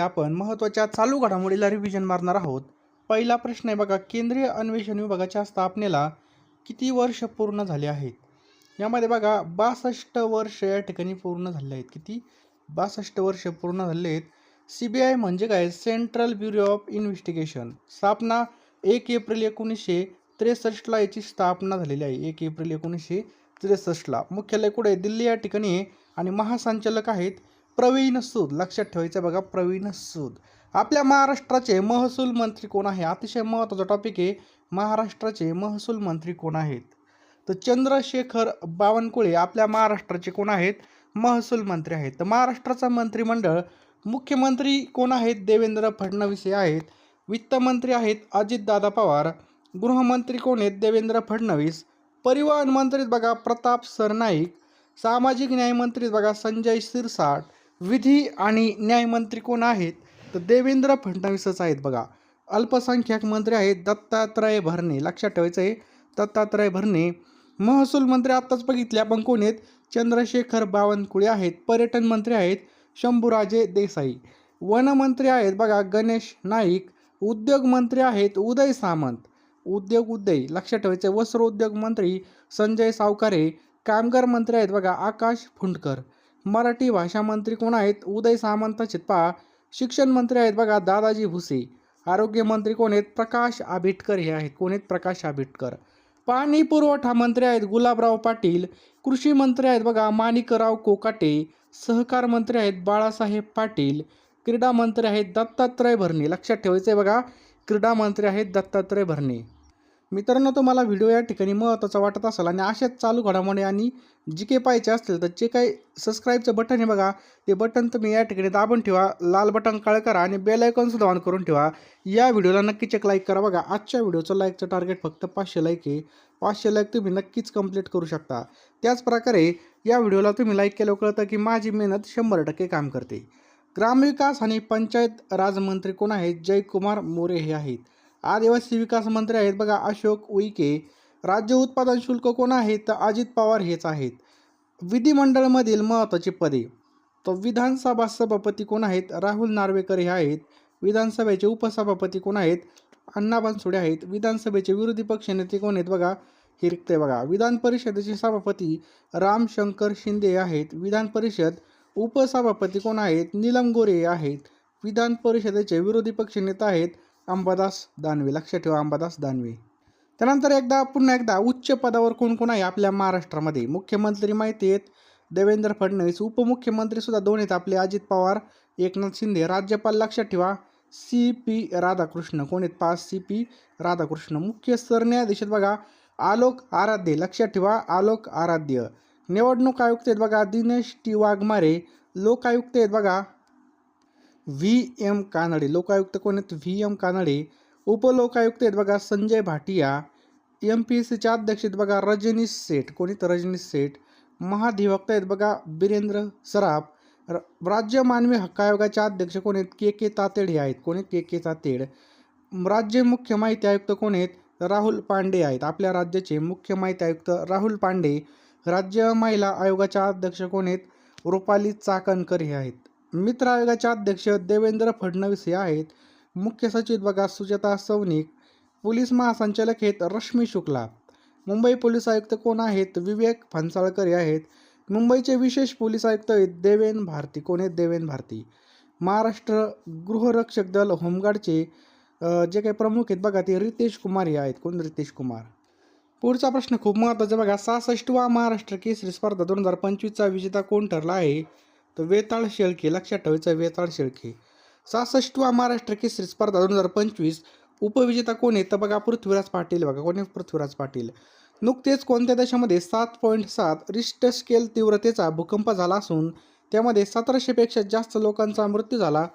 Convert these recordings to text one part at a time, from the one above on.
आपण महत्त्वाच्या चालू घडामोडीला रिव्हिजन मारणार आहोत. पहिला प्रश्न आहे बघा केंद्रीय अन्वेषण विभागाच्या स्थापनेला किती वर्ष पूर्ण झाले आहेत? यामध्ये बघा बासष्ट वर्ष या ठिकाणी पूर्ण झाले आहेत. किती? बासष्ट वर्ष पूर्ण झाले आहेत. सी बी आय म्हणजे काय? सेंट्रल ब्युरो ऑफ इन्व्हेस्टिगेशन स्थापना एक एप्रिल एकोणीसशे त्रेसष्टला याची स्थापना झालेली आहे. एक एप्रिल एकोणीसशे त्रेसष्टला. मुख्यालय कुठे दिल्ली या ठिकाणी आणि महासंचालक आहेत प्रवीण सूद. लक्षात ठेवायचं बघा प्रवीण सूद. आपल्या महाराष्ट्राचे महसूल मंत्री कोण आहे? अतिशय महत्त्वाचा टॉपिक आहे. महाराष्ट्राचे महसूल मंत्री कोण आहेत? तर चंद्रशेखर बावनकुळे आपल्या महाराष्ट्राचे कोण आहेत? महसूल मंत्री आहेत. तर महाराष्ट्राचा मंत्रिमंडळ मुख्यमंत्री कोण आहेत? देवेंद्र फडणवीस हे आहेत. वित्तमंत्री आहेत अजितदादा पवार. गृहमंत्री कोण आहेत? देवेंद्र फडणवीस. परिवहन मंत्रीत बघा प्रताप सरनाईक. सामाजिक न्यायमंत्रीत बघा संजय शिरसाट विधी आणि न्यायमंत्री कोण आहेत? तर देवेंद्र फडणवीसच आहेत बघा. अल्पसंख्याक मंत्री आहेत दत्तात्रय भरणे. लक्षात ठेवायचं आहे दत्तात्रय भरणे. महसूल मंत्री आत्ताच बघितले आपण कोण आहेत? चंद्रशेखर बावनकुळे आहेत. पर्यटन मंत्री आहेत शंभूराजे देसाई. वनमंत्री आहेत बघा गणेश नाईक. उद्योग मंत्री आहेत उदय सामंत. उद्योग उदय. लक्षात ठेवायचे वस्त्रोद्योग मंत्री संजय सावकारे. कामगार मंत्री आहेत बघा आकाश फुंडकर. मराठी भाषा मंत्री कोण आहेत? उदय सामंत चित्पा. शिक्षण मंत्री आहेत बघा दादाजी भुसे. आरोग्यमंत्री कोण आहेत? प्रकाश आंबेडकर हे आहेत. कोण आहेत? प्रकाश आंबेडकर. पाणी पुरवठा मंत्री आहेत गुलाबराव पाटील. कृषी मंत्री आहेत बघा माणिकराव कोकाटे. सहकार मंत्री आहेत बाळासाहेब पाटील. क्रीडा मंत्री आहेत दत्तात्रय भरणे. लक्षात ठेवायचं आहे बघा. क्रीडा मंत्री आहेत दत्तात्रय भरणे. मित्रांनो तुम्हाला व्हिडिओ या ठिकाणी महत्त्वाचा वाटत असेल आणि अशाच चालू घडामोडी आणि जी काही पाहिजे असतील तर जे काही सबस्क्राईबचं बटन आहे बघा ते बटन तुम्ही या ठिकाणी दाबून ठेवा लाल बटन काळ करा आणि बेल आयकॉनसुद्धा ऑन करून ठेवा. या व्हिडिओला नक्कीच एक लाईक करा बघा. आजच्या व्हिडिओचं लाईकचं टार्गेट फक्त पाचशे लाईक आहे. पाचशे लाईक तुम्ही नक्कीच कंप्लीट करू शकता. त्याचप्रकारे या व्हिडिओला तुम्ही लाईक केलं कळतं की माझी मेहनत शंभर टक्के काम करते. ग्रामविकास आणि पंचायत राजमंत्री कोण आहेत? जयकुमार मोरे हे आहेत. आदिवासी विकास मंत्री आहेत. बघा अशोक उईके राज्य उत्पादन शुल्क कोण आहेत तर अजित पवार हेच आहेत. विधिमंडळमधील महत्त्वाची पदे. तर विधानसभा सभापती कोण आहेत? राहुल नार्वेकर हे आहेत. विधानसभेचे उपसभापती कोण आहेत? अण्णा बनसोडे आहेत. विधानसभेचे विरोधी पक्षनेते कोण आहेत? बघा हे रिक्त बघा. विधान परिषदेचे सभापती रामशंकर शिंदे आहेत. विधान परिषद उपसभापती कोण आहेत? नीलम गोरे आहेत. विधान परिषदेचे विरोधी पक्षनेता आहेत. अंबादास दानवे. लक्षात ठेवा अंबादास दानवे. त्यानंतर एकदा पुन्हा एकदा उच्च पदावर कोण कोण आहे आपल्या महाराष्ट्रामध्ये? मुख्यमंत्री माहिती आहेत देवेंद्र फडणवीस. उपमुख्यमंत्रीसुद्धा दोन आहेत आपले अजित पवार एकनाथ शिंदे. राज्यपाल लक्षात ठेवा सी पी राधाकृष्ण. कोण आहेत? पाच सी पी राधाकृष्ण. मुख्य सरन्यायाधीश आहेत बघा आलोक आराध्य. लक्षात ठेवा आलोक आराध्य. निवडणूक आयुक्त आहेत बघा दिनेश टी वाघमारे. लोकायुक्त आहेत बघा व्ही एम कानडे. लोकायुक्त कोण आहेत? V M Kanade. उपलोकायुक्त आहेत बघा Sanjay Bhatia. M P S सीचे अध्यक्ष आहेत बघा रजनीश सेठ. कोणी तर रजनीश सेठ. महाधिवक्ता आहेत बघा बिरेंद्र सराफ. र राज्य मानवी हक्क आयोगाचे अध्यक्ष कोण आहेत? के के तातेड हे आहेत. कोण आहेत? के के तातेड. राज्य मुख्य माहिती आयुक्त कोण आहेत? राहुल पांडे आहेत. आपल्या राज्याचे मुख्य माहिती आयुक्त राहुल पांडे. राज्य महिला आयोगाच्या अध्यक्ष कोण आहेत? रुपाली चाकणकर हे आहेत. मित्र आयोगाचे अध्यक्ष देवेंद्र फडणवीस हे आहेत. मुख्य सचिव बघा सुजाता सौनिक पोलीस महासंचालक आहेत रश्मी शुक्ला. मुंबई पोलीस आयुक्त कोण आहेत? विवेक फणसाळकर हे आहेत. मुंबईचे विशेष पोलीस आयुक्त आहेत देवेन भारती. कोण आहेत? देवेन भारती. महाराष्ट्र गृहरक्षक दल होमगार्डचे जे काही प्रमुख आहेत बघा ते रितेश कुमार हे आहेत. कोण? रितेश कुमार. पुढचा प्रश्न खूप महत्त्वाचा बघा. सहासष्टवा महाराष्ट्र केसरी स्पर्धा दोन हजार पंचवीसचा विजेता कोण ठरला आहे? तर वेताळ शेळके लक्षात ठेवायचं वेताळ शेळके. सहासष्टवा महाराष्ट्र केसरी स्पर्धा दोन हजार पंचवीस. उपविजेता कोण आहे? तर बघा पृथ्वीराज पाटील बघा कोण आहे पृथ्वीराज पाटील? नुकतेच कोणत्या देशामध्ये सात पॉईंट सात रिश्टर स्केल तीव्रतेचा भूकंप झाला असून त्यामध्ये सतराशेपेक्षा जास्त लोकांचा मृत्यू झाला.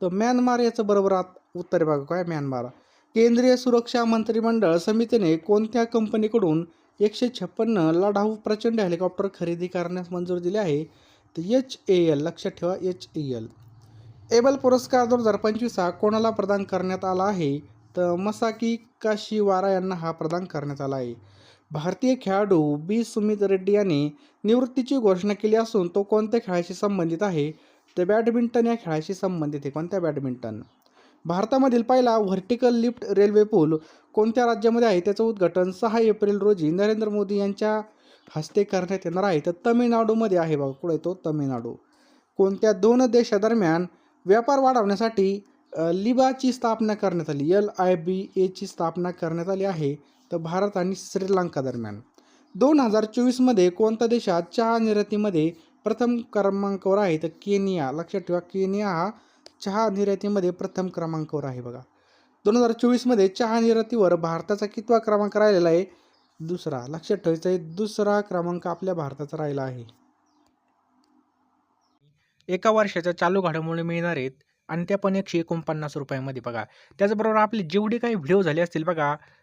तर म्यानमार याचं बरोबर आत उत्तर बघा काय म्यानमार? केंद्रीय सुरक्षा मंत्रिमंडळ समितीने कोणत्या कंपनीकडून एकशे छप्पन्न लढाऊ प्रचंड हेलिकॉप्टर खरेदी करण्यास मंजूर दिली आहे? तर एच ए एल लक्षात ठेवा एच ए एल एबल पुरस्कार दोन हजार पंचवीस हा कोणाला प्रदान करण्यात आला आहे? तर मसाकी काशीवारा यांना हा प्रदान करण्यात आला आहे. भारतीय खेळाडू बी. सुमित रेड्डी यांनी निवृत्तीची घोषणा केली असून तो कोणत्या खेळाशी संबंधित आहे? तर बॅडमिंटन या खेळाशी संबंधित आहे कोणत्या बॅडमिंटन? भारतामधील पहिला व्हर्टिकल लिफ्ट रेल्वे पूल कोणत्या राज्यामध्ये आहे? त्याचं उद्घाटन सहा एप्रिल रोजी नरेंद्र मोदी यांच्या हस्ते करण्यात येणार आहे. तर तमिळनाडूमध्ये आहे बघा कुठे तो? तमिळनाडू. कोणत्या दोन देशादरम्यान व्यापार वाढवण्यासाठी लिबाची स्थापना करण्यात आली एल आय बी एची स्थापना करण्यात आली आहे तर भारत आणि श्रीलंका दरम्यान. दोन हजार चोवीसमध्ये कोणत्या देशात चहा निर्यातीमध्ये प्रथम क्रमांकावर आहे? तर केनिया. लक्षात ठेवा केनिया हा चहा निर्यातीमध्ये प्रथम क्रमांकावर आहे बघा. दोन हजार चोवीसमध्ये चहा निर्यातीवर भारताचा कितवा क्रमांक राहिलेला आहे? दुसरा. लक्षात ठेवायचा आहे दुसरा क्रमांक आपल्या भारताचा राहिला आहे. एका वर्षाच्या चालू घडामोडी मिळणार आहेत आणि त्या पण एकशे एकोणपन्नास रुपयामध्ये बघा. त्याचबरोबर आपले जेवढे काही व्हिडिओ झाले असतील बघा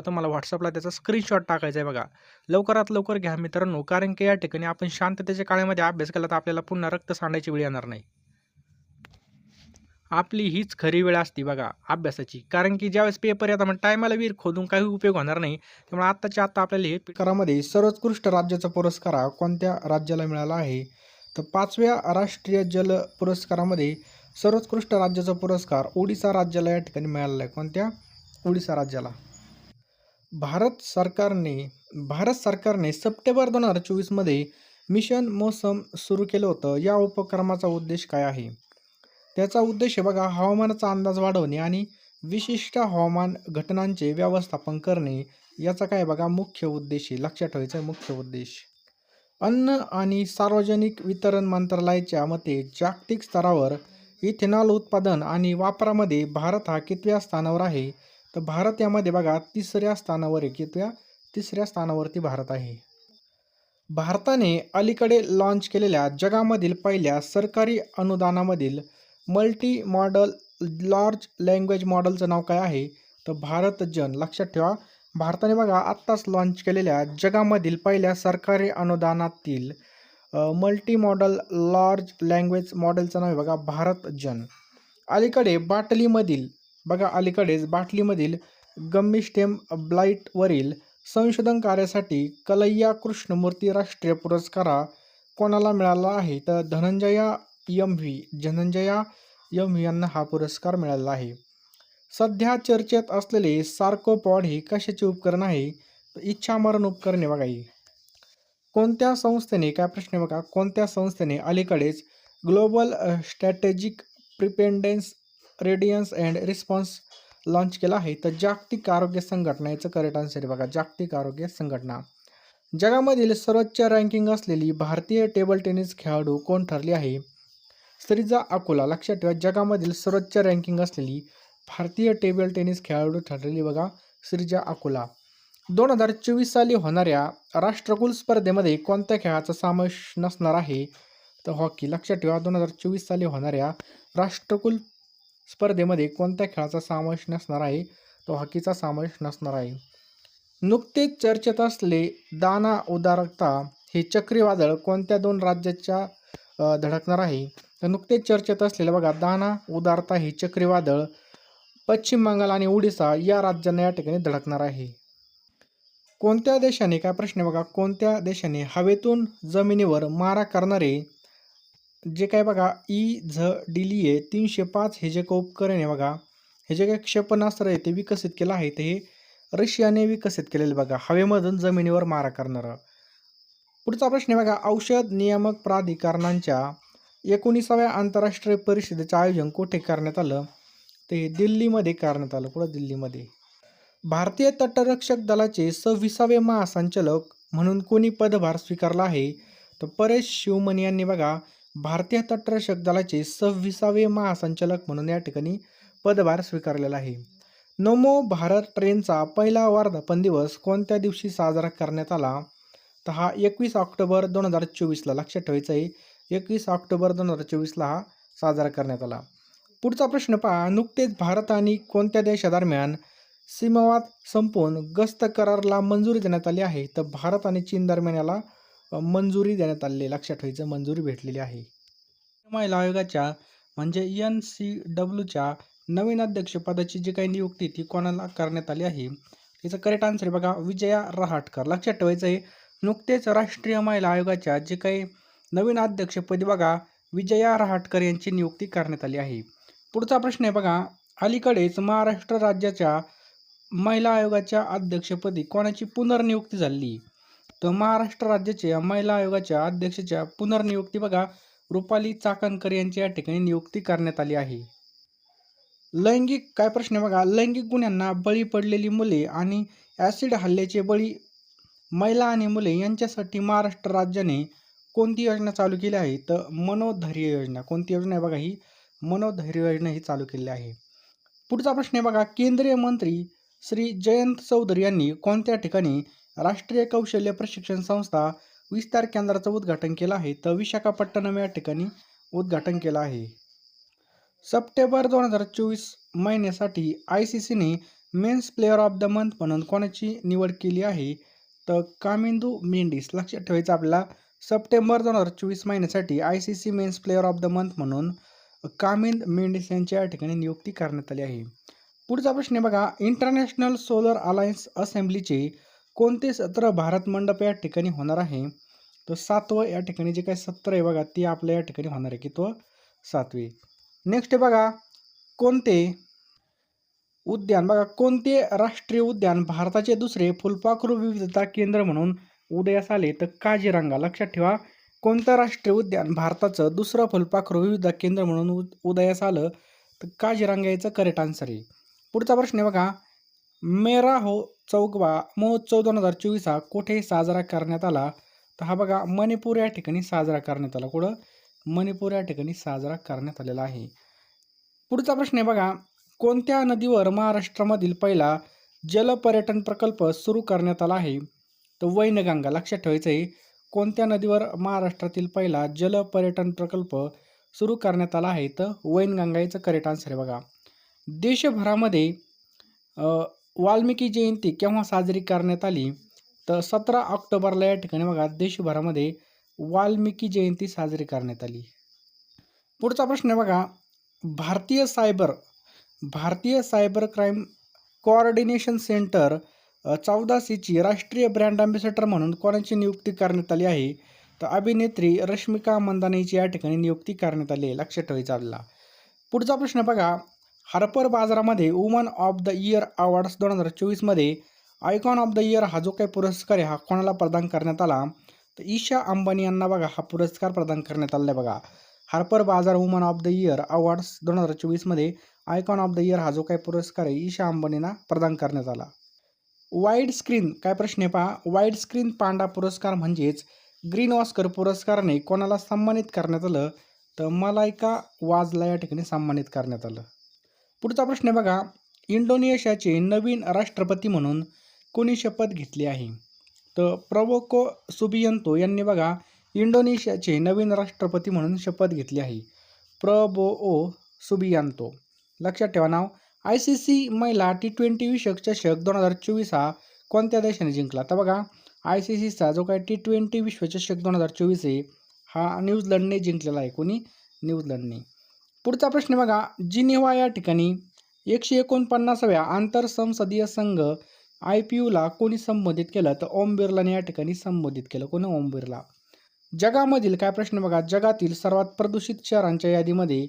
तुम्हाला व्हॉट्सअपला त्याचा स्क्रीनशॉट टाकायचा आहे बघा. लवकरात लवकर घ्या मित्रांनो कारण की या ठिकाणी आपण शांततेच्या काळामध्ये अभ्यास केला तर आपल्याला पुन्हा रक्त सांडायची वेळ येणार नाही. आपली हीच खरी वेळ असते बघा अभ्यासाची. कारण की ज्यावेळेस पेपर येतात मग टायमाला विहीर खोदून काही उपयोग होणार नाही. त्यामुळे आत्ताच्या आत्ता आपल्याला हे करामध्ये सर्वोत्कृष्ट राज्याचा पुरस्कार कोणत्या राज्याला मिळाला आहे? तर पाचव्या राष्ट्रीय जल पुरस्कारामध्ये सर्वोत्कृष्ट राज्याचा पुरस्कार ओडिसा राज्याला या ठिकाणी मिळालेला आहे. कोणत्या? ओडिसा राज्याला. भारत सरकारने भारत सरकारने सप्टेंबर दोन हजार चोवीसमध्ये मिशन मोसम सुरू केलं होतं. या उपक्रमाचा उद्देश काय आहे? त्याचा उद्देश आहे बघा हवामानाचा अंदाज वाढवणे आणि विशिष्ट हवामान घटनांचे व्यवस्थापन करणे. याचा काय बघा मुख्य उद्देश आहे. लक्षात ठेवायचा मुख्य उद्देश. अन्न आणि सार्वजनिक वितरण मंत्रालयाच्या मते जागतिक स्तरावर इथेनॉल उत्पादन आणि वापरामध्ये भारत हा कितव्या स्थानावर आहे? तर भारत यामध्ये बघा तिसऱ्या स्थानावर आहे कितव्या? तिसऱ्या स्थानावरती भारत आहे. भारताने अलीकडे लॉन्च केलेल्या जगामधील पहिल्या सरकारी अनुदानामधील मल्टी मॉडल लार्ज लँग्वेज मॉडलचं नाव काय आहे? तर भारत जन लक्षात ठेवा. भारताने बघा आत्ताच लॉन्च केलेल्या जगामधील पहिल्या सरकारी अनुदानातील मल्टी मॉडल लार्ज लँग्वेज मॉडेलचं नाव आहे बघा भारत जन. अलीकडे बाटलीमधील बघा अलीकडेच बाटलीमधील गम्मिस्टेम ब्लाईटवरील संशोधन कार्यासाठी कलय्या कृष्णमूर्ती राष्ट्रीय पुरस्कार कोणाला मिळाला आहे? तर Dhananjaya M V. Dhananjaya M V यांना हा पुरस्कार मिळाला आहे. सध्या चर्चेत असलेले सार्कोपॉड हे कशाचे उपकरण आहे? तर इच्छामरण उपकरणे बघा ही. कोणत्या संस्थेने काय प्रश्न बघा कोणत्या संस्थेने अलीकडेच global strategic preparedness readiness and response launch केला आहे. तर जागतिक आरोग्य संघटना याचं करेक्ट आन्सर बघा. जागतिक आरोग्य संघटना. जगामधील सर्वोच्च रँकिंग असलेली भारतीय टेबल टेनिस खेळाडू कोण ठरली आहे? श्रीजा अकोला. लक्षात ठेवा जगामधील सर्वोच्च रँकिंग असलेली भारतीय टेबल टेनिस खेळाडू ठरलेली बघा श्रीजा अकोला. दोन हजार चोवीस साली होणाऱ्या राष्ट्रकुल स्पर्धेमध्ये कोणत्या खेळाचा समावेश नसणार आहे? तर हॉकी लक्षात ठेवा दोन हजार चोवीस साली होणाऱ्या राष्ट्रकुल स्पर्धेमध्ये कोणत्या खेळाचा समावेश नसणार आहे तो हॉकीचा समावेश नसणार आहे. नुकतेच चर्चेत असले दाना उदारकता हे चक्रीवादळ कोणत्या दोन राज्याच्या धडकणार आहे? तर नुकतेच चर्चेत असलेलं बघा दाना उदारता हे चक्रीवादळ पश्चिम बंगाल आणि ओडिसा या राज्यांना या ठिकाणी धडकणार आहे. कोणत्या देशाने काय प्रश्न आहे बघा कोणत्या देशाने हवेतून जमिनीवर मारा करणारे जे काय बघा ई झ डिलिये तीनशे पाच हे जे काय उपकरण आहे बघा हे जे काही क्षेपणास्त्र आहे ते विकसित केलं आहे ते हे रशियाने विकसित केलेलं बघा हवेमधून जमिनीवर मारा करणारं. पुढचा प्रश्न आहे बघा औषध नियामक प्राधिकरणांच्या एकोणीसाव्या आंतरराष्ट्रीय परिषदेचं आयोजन कुठे करण्यात आलं? ते दिल्लीमध्ये करण्यात आलं. कुठं? दिल्लीमध्ये. भारतीय तटरक्षक दलाचे सव्वीसावे महासंचालक म्हणून कोणी पदभार स्वीकारला आहे? तर परेश शिवमन यांनी बघा भारतीय तटरक्षक दलाचे सव्वीसावे महासंचालक म्हणून या ठिकाणी पदभार स्वीकारलेला आहे. नमो भारत ट्रेनचा पहिला वर्धापन दिवस कोणत्या दिवशी साजरा करण्यात आला? तर हा एकवीस ऑक्टोबर दोन हजार चोवीसला लक्षात ठेवायचं आहे एकवीस ऑक्टोबर दोन हजार चोवीसला हा साजरा करण्यात आला. पुढचा प्रश्न पहा. नुकतेच भारत आणि कोणत्या देशादरम्यान सीमावाद संपवून गस्त करारला मंजुरी देण्यात आली आहे? तर भारत आणि चीन दरम्यान याला मंजुरी देण्यात आलेली लक्षात ठेवायचं मंजुरी भेटलेली आहे. महिला आयोगाच्या म्हणजे एन सी डब्ल्यूच्या नवीन अध्यक्षपदाची जी काही नियुक्ती ती कोणाला करण्यात आली आहे? तिचं करेक्ट आन्सर बघा विजया रहाटकर. लक्षात ठेवायचं आहे नुकतेच राष्ट्रीय महिला आयोगाच्या जे काही नवीन अध्यक्षपदी बघा विजया रहाटकर यांची नियुक्ती करण्यात आली आहे. पुढचा प्रश्न आहे बघा अलीकडेच महाराष्ट्र राज्याच्या महिला आयोगाच्या अध्यक्षपदी कोणाची पुनर्नियुक्ती झाली? तर महाराष्ट्र राज्याच्या महिला आयोगाच्या अध्यक्षाच्या पुनर्नियुक्ती बघा. रुपाली चाकणकर यांची या ठिकाणी नियुक्ती करण्यात आली आहे. लैंगिक काय प्रश्न बघा. लैंगिक गुन्ह्यांना बळी पडलेली मुले आणि ॲसिड हल्ल्याचे बळी महिला आणि मुले यांच्यासाठी महाराष्ट्र राज्याने कोणती योजना चालू केली आहे? तर मनोधैर्य योजना. कोणती योजना आहे बघा ही? मनोधैर्य योजना ही चालू केलेली आहे. पुढचा प्रश्न आहे बघा. केंद्रीय मंत्री श्री जयंत चौधरी यांनी कोणत्या ठिकाणी राष्ट्रीय कौशल्य प्रशिक्षण संस्था विस्तार केंद्राचं उद्घाटन केलं आहे. तर विशाखापट्टणम या ठिकाणी उद्घाटन केलं आहे. सप्टेंबर दोन हजार चोवीस महिन्यासाठी आय सी सीने men's player of the month म्हणून कोणाची निवड केली आहे? तर कामिंदू मेंडिस लक्षात ठेवायचं आपल्याला सप्टेंबर दोन हजार चोवीस महिन्यासाठी I C C men's player of the month म्हणून कामिंद मेंडिस यांच्या या ठिकाणी नियुक्ती करण्यात आली आहे. पुढचा प्रश्न आहे बघा इंटरनॅशनल सोलर अलायन्स असेंब्लीचे कोणते सत्र भारत मंडप या ठिकाणी होणार आहे? तर सातवं या ठिकाणी जे काही सत्र आहे बघा ते आपल्या या ठिकाणी होणार आहे की तो सातवी. नेक्स्ट बघा कोणते उद्यान? बघा कोणते राष्ट्रीय उद्यान भारताचे दुसरे फुलपाखरू विविधता केंद्र म्हणून उदयास आले? तर काजीरंगा लक्षात ठेवा कोणतं राष्ट्रीय उद्यान भारताचं दुसरं फुलपाखरू विविधता केंद्र म्हणून उदयास आलं? तर काजीरंगा याचं करेक्ट आन्सर आहे. पुढचा प्रश्न आहे बघा मेरा हो चौगवा महोत्सव दोन हजार चोवीस हा कुठे साजरा करण्यात आला तर हा बघा मणिपूर या ठिकाणी साजरा करण्यात आला. कुठं? मणिपूर या ठिकाणी साजरा करण्यात आलेला आहे. पुढचा प्रश्न आहे बघा कोणत्या नदीवर महाराष्ट्रामधील पहिला जलपर्यटन प्रकल्प सुरू करण्यात आला आहे? तर वैनगंगा लक्षात ठेवायचं आहे कोणत्या नदीवर महाराष्ट्रातील पहिला जलपर्यटन प्रकल्प सुरू करण्यात आला आहे? तर वैनगंगा याचं करेक्ट आन्सर आहे बघा. देशभरामध्ये वाल्मिकी जयंती केव्हा साजरी करण्यात आली? तर सतरा ऑक्टोबरला या ठिकाणी बघा देशभरामध्ये वाल्मिकी जयंती साजरी करण्यात आली. पुढचा प्रश्न आहे बघा भारतीय सायबर भारतीय सायबर क्राईम कोऑर्डिनेशन सेंटर चौदा सीची राष्ट्रीय ब्रँड अँबॅसेडर म्हणून कोणाची नियुक्ती करण्यात आली आहे? तर अभिनेत्री रश्मिका मंदानेची या ठिकाणी नियुक्ती करण्यात आली आहे लक्षात ठेवायचा आपल्याला. पुढचा प्रश्न बघा हार्पर बाजारामध्ये woman of the year awards दोन हजार चोवीसमध्ये आयकॉन ऑफ द इयर हा जो काही पुरस्कार आहे हा कोणाला प्रदान करण्यात आला? तर ईशा अंबानी यांना बघा हा पुरस्कार प्रदान करण्यात आला आहे बघा. Harper bazaar woman of the year awards दोन हजार चोवीसमध्ये आयकॉन ऑफ द इयर हा जो काही पुरस्कार आहे ईशा अंबानींना प्रदान करण्यात आला. वाईड स्क्रीन काय प्रश्न आहे पहा? वाईड स्क्रीन पांडा पुरस्कार म्हणजेच ग्रीन ऑस्कर पुरस्काराने कोणाला सन्मानित करण्यात आलं? तर मलायका वाजला या ठिकाणी सन्मानित करण्यात आलं. पुढचा प्रश्न आहे बघा. इंडोनेशियाचे नवीन राष्ट्रपती म्हणून कोणी शपथ घेतली आहे? तर प्रवोको सुबियंतो यांनी बघा इंडोनेशियाचे नवीन राष्ट्रपती म्हणून शपथ घेतली आहे. Prabowo Subianto. लक्षात ठेवा नाव. आय सी सी महिला टी ट्वेंटी विषयक चषक दोन हजार चोवीस हा कोणत्या देशाने जिंकला? तर बघा आय सी सीचा जो काय टी ट्वेंटी विश्वचषक दोन हजार चोवीस आहे हा न्यूझीलंडने जिंकलेला आहे. कोणी? न्यूझीलंडने. पुढचा प्रश्न बघा. जिनिव्हा या ठिकाणी एकशे एकोणपन्नासाव्या आंतरसंसदीय संघ आय पी यूला कोणी संबोधित केलं? तर ओम बिर्लाने या ठिकाणी संबोधित केलं. कोणी? ओम बिर्ला. जगामधील काय प्रश्न बघा? जगातील सर्वात प्रदूषित शहरांच्या यादीमध्ये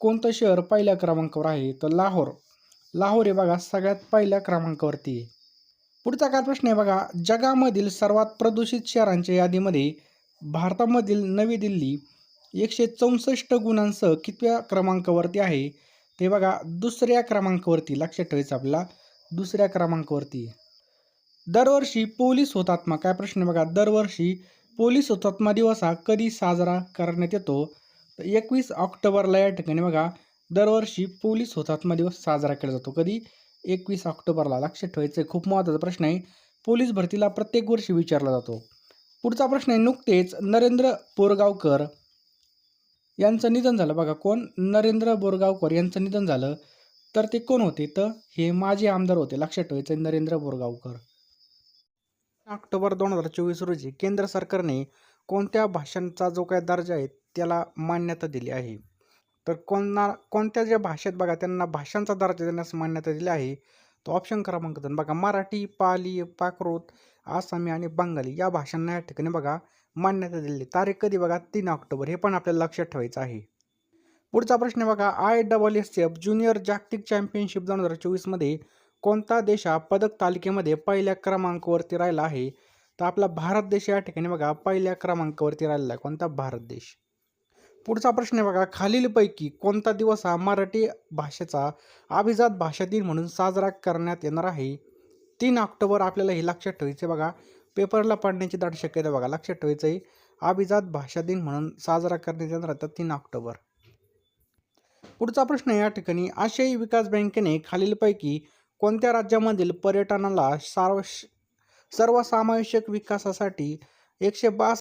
कोणतं शहर पहिल्या क्रमांकावर आहे? तर लाहोर. लाहोर हे बघा सगळ्यात पहिल्या क्रमांकावरती आहे. पुढचा काय प्रश्न आहे बघा? जगामधील सर्वात प्रदूषित शहरांच्या यादीमध्ये भारतामधील नवी दिल्ली एकशे चौसष्ट गुणांसह कितव्या क्रमांकावरती आहे? ते बघा दुसऱ्या क्रमांकावरती. लक्षात ठेवायचं आपला दुसऱ्या क्रमांकावरती. दरवर्षी पोलीस हुतात्मा काय प्रश्न आहे बघा? दरवर्षी पोलीस हुतात्मा दिवस हा कधी साजरा करण्यात येतो? तर एकवीस ऑक्टोबरला या ठिकाणी बघा दरवर्षी पोलीस हुतात्मा दिवस साजरा केला जातो. कधी? एकवीस ऑक्टोबरला. लक्षात ठेवायचं खूप महत्त्वाचा प्रश्न आहे. पोलीस भरतीला प्रत्येक वर्षी विचारला जातो. पुढचा प्रश्न आहे नुकतेच नरेंद्र पोरगावकर यांचं निधन झालं. बघा कोण? नरेंद्र बोरगावकर यांचं निधन झालं. तर ते कोण होते? तर हे माजी आमदार होते. लक्षात ठेवायचं नरेंद्र बोरगावकर. ऑक्टोबर दोन हजार चोवीस रोजी केंद्र सरकारने कोणत्या भाषांचा जो काय दर्जा आहे त्याला मान्यता दिली आहे? तर कोणा कोणत्या ज्या भाषेत बघा त्यांना भाषांचा दर्जा देण्यास मान्यता दिली आहे तो ऑप्शन क्रमांक दोन. बघा मराठी पाली पाकृत आसामी आणि बंगाली या भाषांना या ठिकाणी बघा मान्यता दिली तारीख कधी बघा? तीन ऑक्टोबर. हे पण आपल्याला लक्षात ठेवायचं आहे. पुढचा प्रश्न बघा. I double S F junior जागतिक चॅम्पियनशिप दोन हजार चोवीसमध्ये कोणता देश हा पदक तालिकेमध्ये पहिल्या क्रमांकावरती राहिला आहे? तर आपला भारत देश या ठिकाणी बघा. पहिल्या क्रमांकावरती राहिलेला आहे. कोणता? भारत देश. पुढचा प्रश्न आहे बघा. खालीलपैकी कोणता दिवस हा मराठी भाषेचा अभिजात भाषा दिन म्हणून साजरा करण्यात येणार आहे? तीन ऑक्टोबर आपल्याला हे लक्षात ठेवायचे बघा. पेपरला पाडण्याची दाट शक्यता बघा. लक्षात ठेवायचं आहे अभिजात भाषा दिन म्हणून साजरा करण्यात येणार आता तीन ऑक्टोबर. पुढचा प्रश्न या ठिकाणी आशियाई विकास बँकेने खालीलपैकी कोणत्या राज्यामधील पर्यटनाला सार्व सर्वसामावेशक विकासासाठी एकशे बास